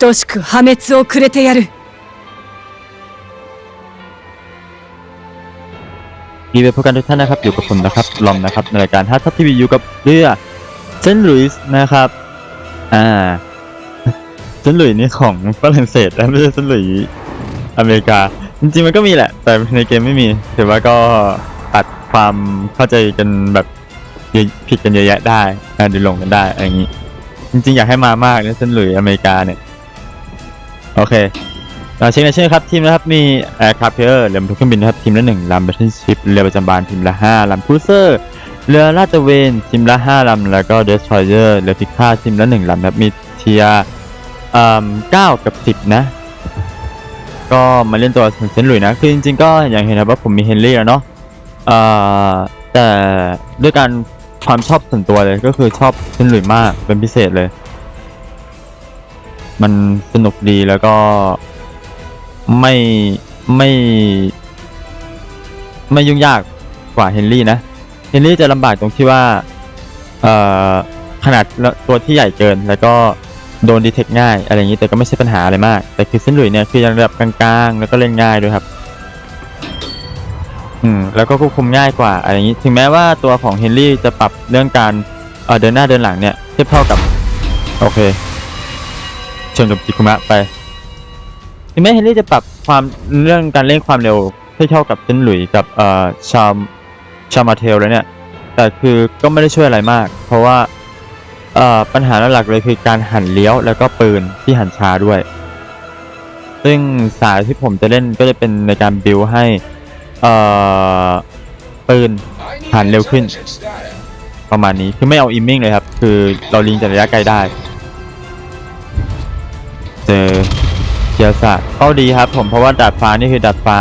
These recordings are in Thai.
等しく破滅をくれてやる ดีไปพบกันทุกท่านนะครับ อยู่กับผมนะครับ ลอมนะครับ ในรายการฮัททัพทีวีอยู่กับเรือเซนต์หลุยส์นะครับ อ่า เซนต์หลุยส์นี่ของฝรั่งเศสนะไม่ใช่เซนต์หลุยส์อเมริกา จริงๆมันก็มีแหละ แต่ในเกมไม่มีถือว่าก็ตัดความเข้าใจกันแบบเยอะผิดกันเยอะแยะได้นะเดูหลงกันได้อะไรอย่างนี้ จริงๆ อยากให้มามากนะเซนต์หลุยส์อเมริกาเนี่ย โอเคเราเช็คในชื่อครับทีมนะครับมี Aircraft Carrier เรือบรรทุกเครื่องบินนะครับทีมละหนึ่งลำ Battleship เรือประจำบานทีมละห้าลำ Cruiser เรือลาดตระเวนทีมละห้าลำแล้วก็ Destroyer เรือพิฆาตทีมละหนึ่งลำครับมีเทียร์เก้ากับสิบนะ ก็มาเล่นตัวเซนหลุยนะคือจริงๆก็อย่างเห็นนะว่าผมมีเฮนรี่แล้วเนาะอ่อแต่ด้วยการความชอบส่วนตัวเลยก็คือชอบเซนหลุยมากเป็นพิเศษเลย มันสนุกดีแล้วก็ไม่ไม่ ไม่ยุ่งยากกว่าเฮนรี่นะเฮนรี่จะลำบากตรงที่ว่าเอ่อขนาดตัวที่ใหญ่เกิน แล้วก็โดนดีเทคง่าย อะไรอย่างนี้แต่ก็ไม่ใช่ปัญหาอะไรมาก แต่คือเส้นหลุยเนี่ยคือยังระดับกลางๆ แล้วก็เล่นง่ายด้วยครับ อืม แล้วก็ควบคุมง่ายกว่า อะไรอย่างนี้ ถึงแม้ว่าตัวของเฮนรี่จะปรับเรื่องการเอ่อเดินหน้าเดินหลังเนี่ยเทียบเท่ากับ โอเค นกับจิคุมะไปถึงแม้เฮนรี่จะปรับความเรื่องการเล่นความเร็วให้เท่ากับเซนหลุยส์กับเอ่อชามชามาเทลแล้วเนี่ย แต่คือก็ไม่ได้ช่วยอะไรมาก เพราะว่าเอ่อปัญหาหลักเลยคือการหันเลี้ยวแล้วก็ปืนที่หันช้าด้วย ซึ่งสายที่ผมจะเล่นก็จะเป็นในการบิวให้เอ่อปืนหันเร็วขึ้น ประมาณนี้คือไม่เอาอิมมิ่งเลยครับ คือเราลิงจากระยะไกลได้ อเกียร์ศาสตร์เข้าดีครับ ผมเพราะว่าดาดฟ้านี่คือดาดฟ้า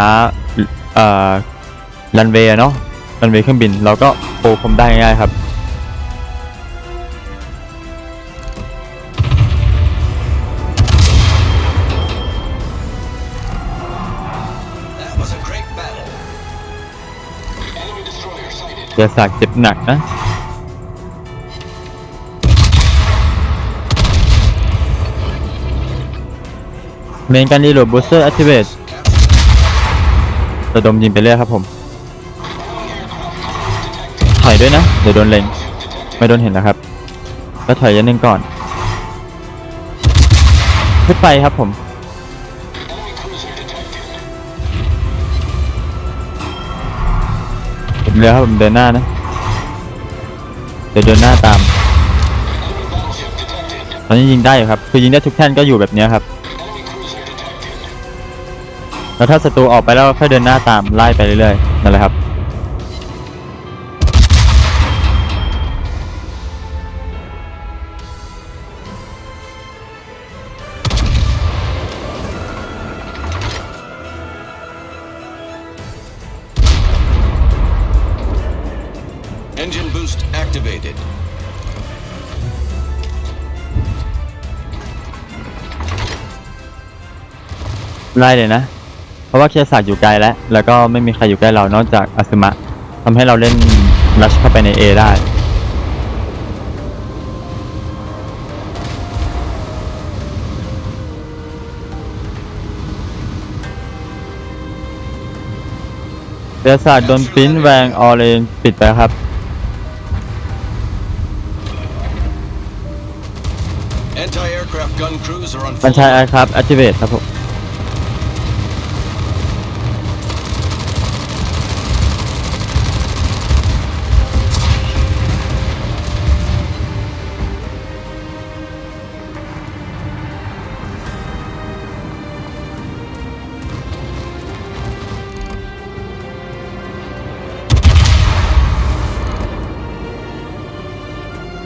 เอ่อรันเวย์เนาะรันเวย์เครื่องบินเราก็โปรคมได้ง่ายครับเกียร์ศาสตร์เจ็บหนักนะ เมนการรีโหลดบูสเตอร์แอคทีเวตระดมยิงไปเรื่อยครับผม ถอยด้วยนะ เดี๋ยวโดนเล็ง ไม่โดนเห็นนะครับ ก็ถอยยันหนึ่งก่อน ขึ้นไปครับผม ผมเรือครับผมเดินหน้านะ เดี๋ยวเดินหน้าตาม ตอนนี้ยิงได้ครับ คือยิงได้ทุกแท่นก็อยู่แบบนี้ครับ แล้วถ้าศัตรูออกไปแล้วค่อยเดินหน้าตามไล่ไปเรื่อยๆนั่นแหละครับ Engine boost activated. ไล่เลยนะ เพราะว่าเคียร์ศาสตร์อยู่ไกลแล้ว แล้วก็ไม่มีใครอยู่ใกล้เรานอกจากอาซึมะทำให้เราเล่นรัชเข้าไปใน A ได้เคียร์ศาสตร์โดนปริ้นแวงออเรนปิดไปครับ Anti-aircraft gun crews are on บัญ full ชาแอร์ครับ activate ครับผม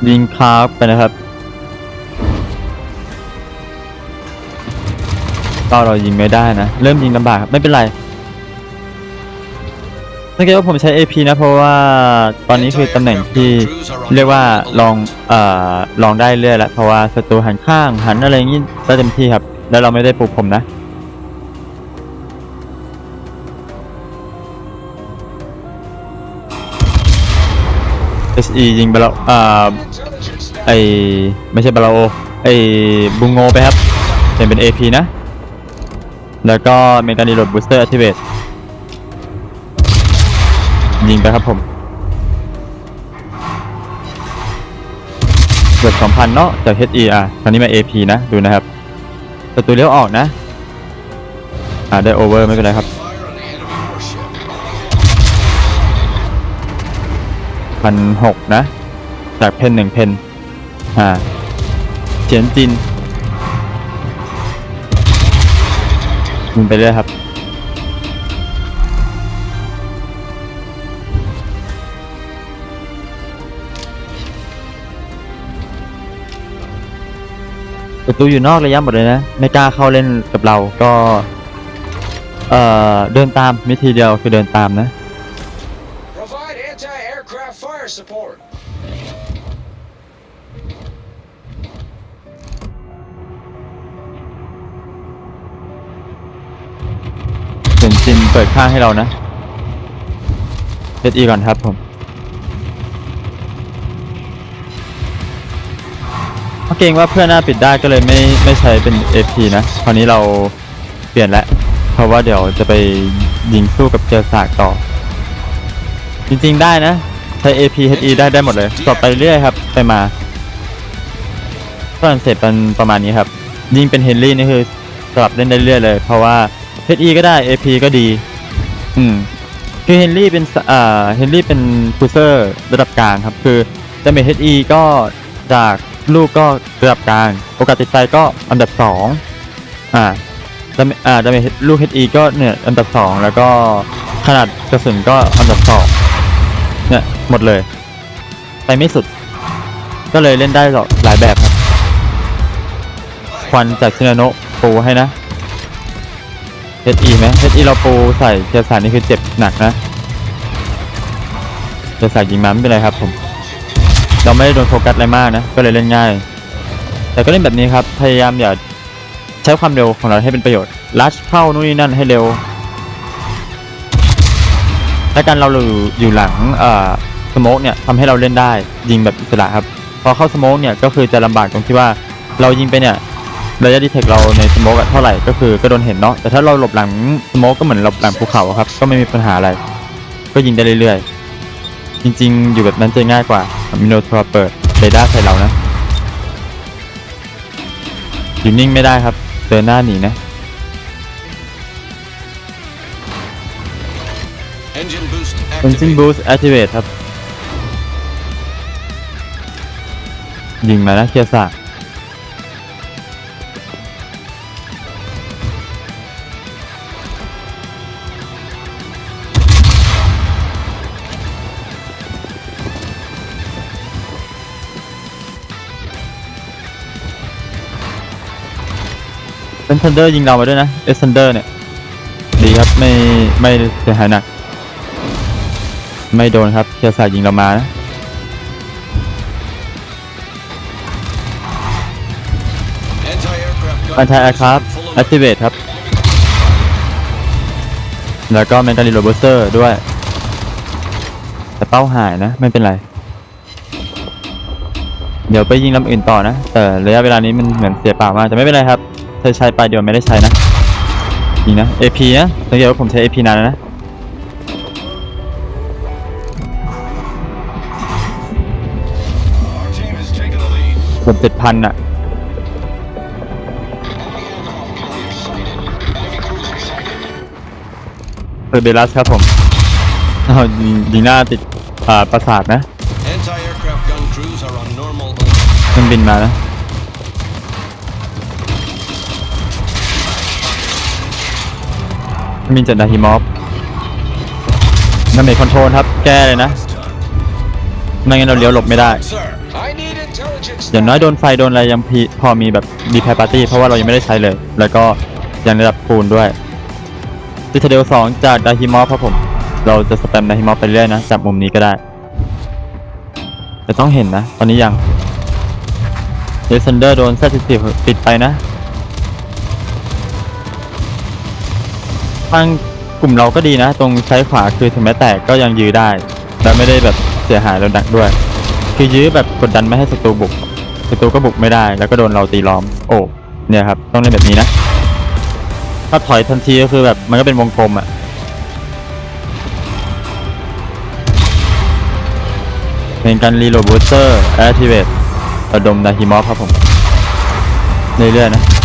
ยิงคาร์ไปนะครับก็เรายิงไม่ได้นะ เริ่มยิงลำบากครับไม่เป็นไรสังเกตว่าผมใช้ AP นะ เพราะว่าตอนนี้คือตำแหน่งที่เรียกว่าลองเอ่อลองได้เรื่อยแล้วเพราะว่าศัตรูหันข้างหันอะไรอย่างงี้ได้เต็มที่ครับ แล้วเราไม่ได้ปลุกผมนะ SE ยิงไปแล้วอ่าไอไม่ใช่บาลาโอไอบุงโงไปครับเปลี่ยนเป็น AP นะ แล้วก็เมกานีโหลดบูสเตอร์ activate ยิงไปครับผมเกือบ2,000 เนาะจาก HER ตอนนี้มา AP นะ ดูนะครับศัตรูเลี้ยวออกนะ อ่าได้โอเวอร์ไม่เป็นไรครับ พันหกนะ จากเพนหนึ่งเพนอ่าเฉียนจินยิงไปเรื่อยครับประตูอยู่นอกระยะหมดเลยนะ ไม่กล้าเข้าเล่นกับเราก็ เอ่อ เดินตามวิธีเดียวคือเดินตามนะ เปิดข้างให้เรานะเซตอีก่อนครับผมเพราะเกรงว่าเพื่อนหน้าปิดได้ก็เลยไม่ไม่ใช้เป็น AP นะคราวนี้เราเปลี่ยนแล้วเพราะว่าเดี๋ยวจะไปยิงสู้กับเจอสากต่อ จริงๆได้นะ ใช้ AP HE ได้ได้หมดเลยต่อไปเรื่อยครับไปมาฝรั่งเศสเป็นประมาณนี้ครับ ยิงเป็นเฮนรี่นี่คือสลับเล่นได้เรื่อยเลย เพราะว่า HE ก็ได้ AP ก็ดี อืม คือเฮนรี่เป็นสอ่าเฮนรี่เป็นคูเซอร์ระดับกลางครับ คือดาเมจ HE ก็จากลูกก็ระดับกลาง โอกาสติดใจก็อันดับสองอ่าดาเมจอ่าดาเมจลูก HE ก็เนี่ยอันดับสองแล้วก็ขนาดกระสุนก็อันดับสองเนี่ยหมดเลย ไปไม่สุด ก็เลยเล่นได้หลายแบบครับ ควันจากชินาโนะปูให้นะ HE ไหม HE เราปูใส่เจสานี่คือเจ็บหนักนะเจสายิงมาไม่เป็นไรครับผมเราไม่ได้โดนโฟกัสอะไรมากนะ ก็เลยเล่นง่าย แต่ก็เล่นแบบนี้ครับ พยายามอย่าใช้ความเร็วของเราให้เป็นประโยชน์ ลัชเข้านู่นนี่นั่นให้เร็ว และการเราอยู่อยู่หลังสโมกเนี่ยทำให้เราเล่นได้ยิงแบบอิสระครับ พอเข้าสโมกเนี่ยก็คือจะลำบากตรงที่ว่าเรายิงไปเนี่ย ระยะดีเทคเราในสโมกเท่าไหร่ก็คือก็โดนเห็นเนาะแต่ถ้าเราหลบหลังสโมกก็เหมือนหลบหลังภูเขาอะครับก็ไม่มีปัญหาอะไร ก็ยิงได้เรื่อยๆ จริงๆ อยู่แบบนั้นจะง่ายกว่ามิโนทรเปิดเรดาร์ใส่เรานะอยู่นิ่งไม่ได้ครับเดินหน้าหนีนะ Engine boost Engine activated. Boost Activate ครับ ยิงมานะเคียร์สาก เป็นทันเดอร์ยิงเรามาด้วยนะเอสทันเดอร์เนี่ยดีครับไม่ไม่เสียหายหนัก ไม่โดนครับเคียร์สากยิงเรามานะอันทายอาคาร์ full of แอคทีเวตครับ แล้วก็แมนการิโรเบอร์เซอร์ด้วย แต่เป้าหายนะ ไม่เป็นไร เดี๋ยวไปยิงลำอื่นต่อนะ แต่ระยะเวลานี้มันเหมือนเสียเปล่ามากแต่ไม่เป็นไรครับ ธอใช้ไปเดี๋ยวไม่ได้ใช้นะยิงนะ AP นะสังเกตว่าผมใช้ AP นานแล้วนะ Our team has taken the lead. เกือบเจ็ดพันอะเออเบลัสครับผมอ้าวยิงยิงหน้าติดอ่าประสาทนะ Anti-aircraft gun crews are on normal เครื่องบินมานะเครื่องบินจากดาฮิมอฟนั่นเมคคอนโทรลครับ แก้เลยนะ ไม่งั้นเราเลี้ยวหลบไม่ได้ อย่างน้อยโดนไฟโดนอะไรยังพพอมีแบบดีแพปาร์ตี้เพราะว่าเรายังไม่ได้ใช้เลย แล้วก็ยังระดับคูณด้วยซิทเดลสองจากดาฮิมอฟครับผม เราจะสแปมดาฮิมอฟไปเรื่อยนะจากมุมนี้ก็ได้ แต่ต้องเห็นนะ ตอนนี้ยังเดซันเดอร์โดนแซติสิปิดไปนะ ทางกลุ่มเราก็ดีนะ ตรงซ้ขวาคือถึงแม้แตกก็ยังยื้อได้ และไม่ได้แบบเสียหายเราดักด้วย คือยื้อแบบกดดันไม่ให้ศัตรูบุกศัตรูก็บุกไม่ได้ แล้วก็โดนเราตีล้อม โอ้เนี่ยครับ ต้องเล่นแบบนี้นะ ถ้าถอยทันทีก็คือแบบมันก็เป็นวงกลมอะ่ะเป็นการรีโหลดบูสเตอร์แอคทีเวตระดมนาฮิมอฟครับผม เรื่อยๆนะ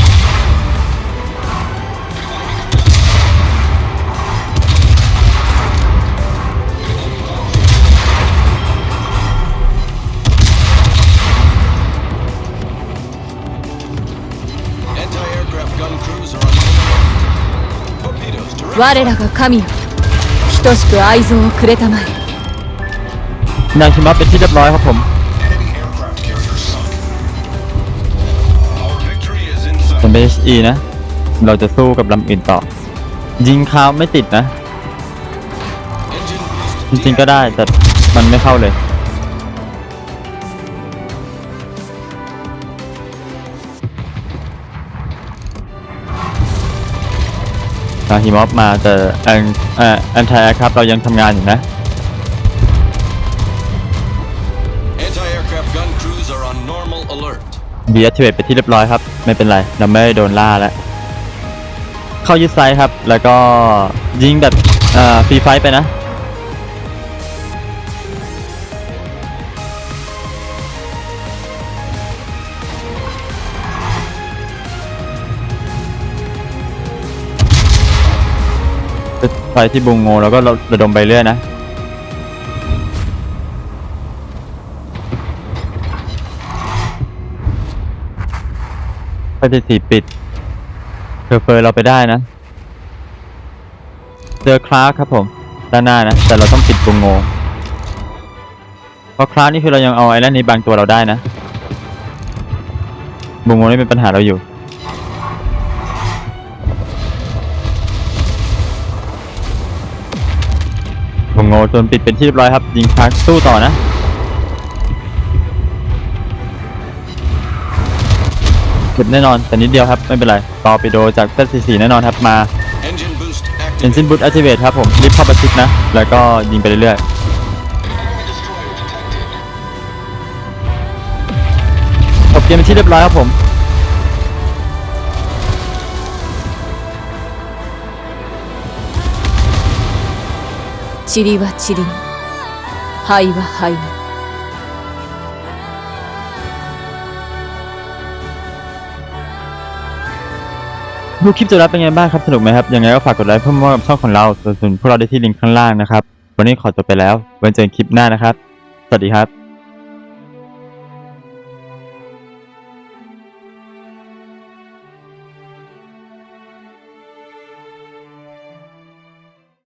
我らが神よ等しく愛憎をくれたまえ นาฮิมอฟเป็นที่เรียบร้อยครับผม enemy aircraft carrier sunk. Our victory is in เป็น sight. HE นะ เราจะสู้กับลำอื่นต่อ ยิงคาวไม่ติดนะ Engine boost จริงๆก็ได้แต่มันไม่เข้าเลย นาฮิมอฟมาแต่อันอ่าอันไทยครับเรายังทำงานอยู่นะ Anti-aircraft gun crews are on normal alert. ดีแอคทีเวตไปที่เรียบร้อยครับ ไม่เป็นไร เราไม่ได้โดนล่าแล้ว เข้ายึดไซต์ครับ แล้วก็ยิงแบบอ่าฟรีไฟไปนะ ไฟที่บุงโงแล้วก็ระดมไปเรื่อยนะไฟที่สี่ปิดเฟอร์เฟอร์เราไปได้นะ เจอคลาสครับผม ด้านหน้านะ แต่เราต้องปิดบุงโงเพราะคลาสนี่คือเรายังเอาไอ้นั่นนี้บางตัวเราได้นะ บุงโงนี่เป็นปัญหาเราอยู่ บุงโงจนปิดเป็นที่เรียบร้อยครับ ยิงคลาสสู้ต่อนะเก็บแน่นอนแต่นิดเดียวครับไม่เป็นไรตอร์ปิโดจากเซตสีแน่นอนครับมา Engine boost เอนซิน activated. บูตแอคทีเวตครับผมรีบเข้าประชิดนะ แล้วก็ยิงไปเรื่อยๆจบเกมเป็นที่เรียบร้อยครับผม 塵は塵に灰は灰にดูคลิปจบแล้วเป็นไงบ้างครับ สนุกไหมครับ ยังไงก็ฝากกดไลค์เพิ่อมอบกับช่องของเราส่วนพวกเราได้ที่ลิงก์ข้างล่างนะครับ วันนี้ขอจบไปแล้วไว้เจอกันคลิปหน้านะครับ สวัสดีครับ